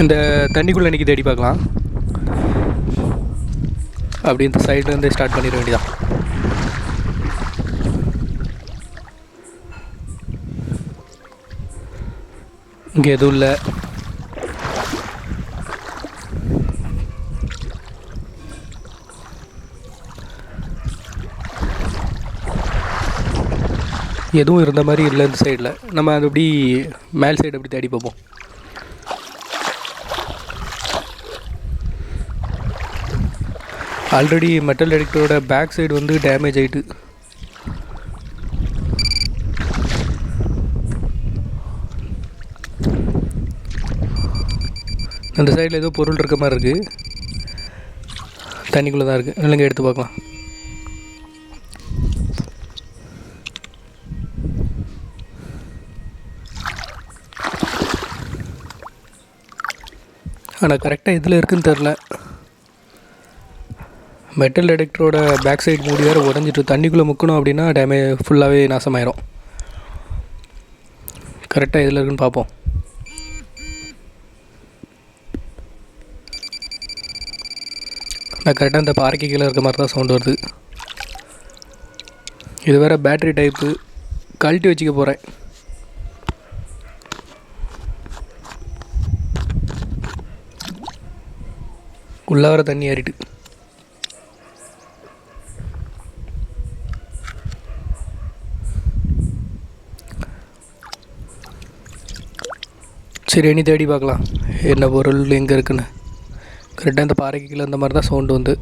இந்த தண்ணிக்குள்ளே இன்றைக்கி தேடி பார்க்கலாம். அப்படி இந்த சைட்லேருந்து ஸ்டார்ட் பண்ணிட வேண்டியதான் இங்கே எதுவும் இல்லை. எதுவும் இருந்த மாதிரி இல்லை இந்த சைடில் நம்ம அது அப்படி மேல் சைடு அப்படி தேடி பார்ப்போம். ஆல்ரெடி மெட்டல் டிடெக்டரோட பேக் சைடு வந்து டேமேஜ் ஆகிட்டு அந்த சைடில் ஏதோ பொருள் இருக்க மாதிரி இருக்குது தண்ணிக்குள்ளே தான் இருக்குது இல்லைங்க எடுத்து பார்க்கலாம். ஆனால் கரெக்டாக எதில் இருக்குன்னு தெரில மெட்டல் டிடெக்டரோட பேக் சைடு மூடி வேறு உடஞ்சிட்டு தண்ணிக்குள்ளே முக்கணும் அப்படின்னா டேமேஜ் ஃபுல்லாகவே நாசமாயிரும். கரெக்டாக எதில் இருக்குன்னு பார்ப்போம். நான் கரெக்டாக இந்த பாறைக்கு கீழே இருக்க மாதிரி தான் சவுண்ட் வருது. இது வேறு பேட்ரி டைப்பு கழட்டி வச்சுக்க போகிறேன் உள்ளே வர தண்ணி ஏறிட்டு. சரி இனி தேடி பார்க்கலாம். என்ன பொருள் எங்கே இருக்குன்னு. கரெக்டாக இந்த பாறைக்கு கீழே இந்த மாதிரி தான் சவுண்டு வந்து.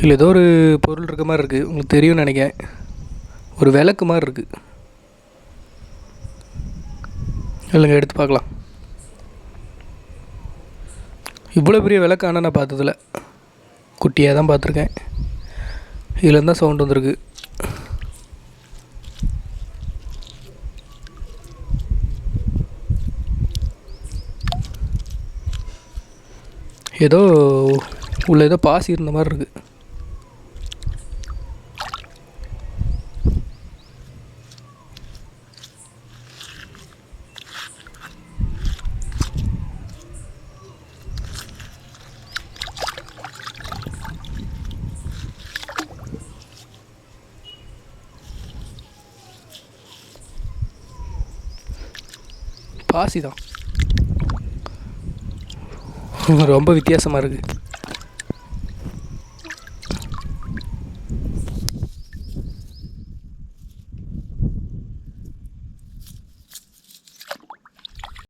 இல்லை ஏதோ ஒரு பொருள் இருக்க மாதிரி இருக்குது உங்களுக்கு தெரியும்னு நினைக்கிறேன். ஒரு விளக்கு மாதிரி இருக்குது இல்லைங்க எடுத்து பார்க்கலாம். இவ்வளோ பெரிய விளக்கு ஆனால் நான் பார்த்ததில்ல. குட்டியாக தான் பார்த்துருக்கேன். இதில் தான் சவுண்டு வந்திருக்கு. ஏதோ உள்ள ஏதோ பாசி இருந்த மாதிரி இருக்குது பாசி தான். ரொம்ப வித்தியாசமாக இருக்குது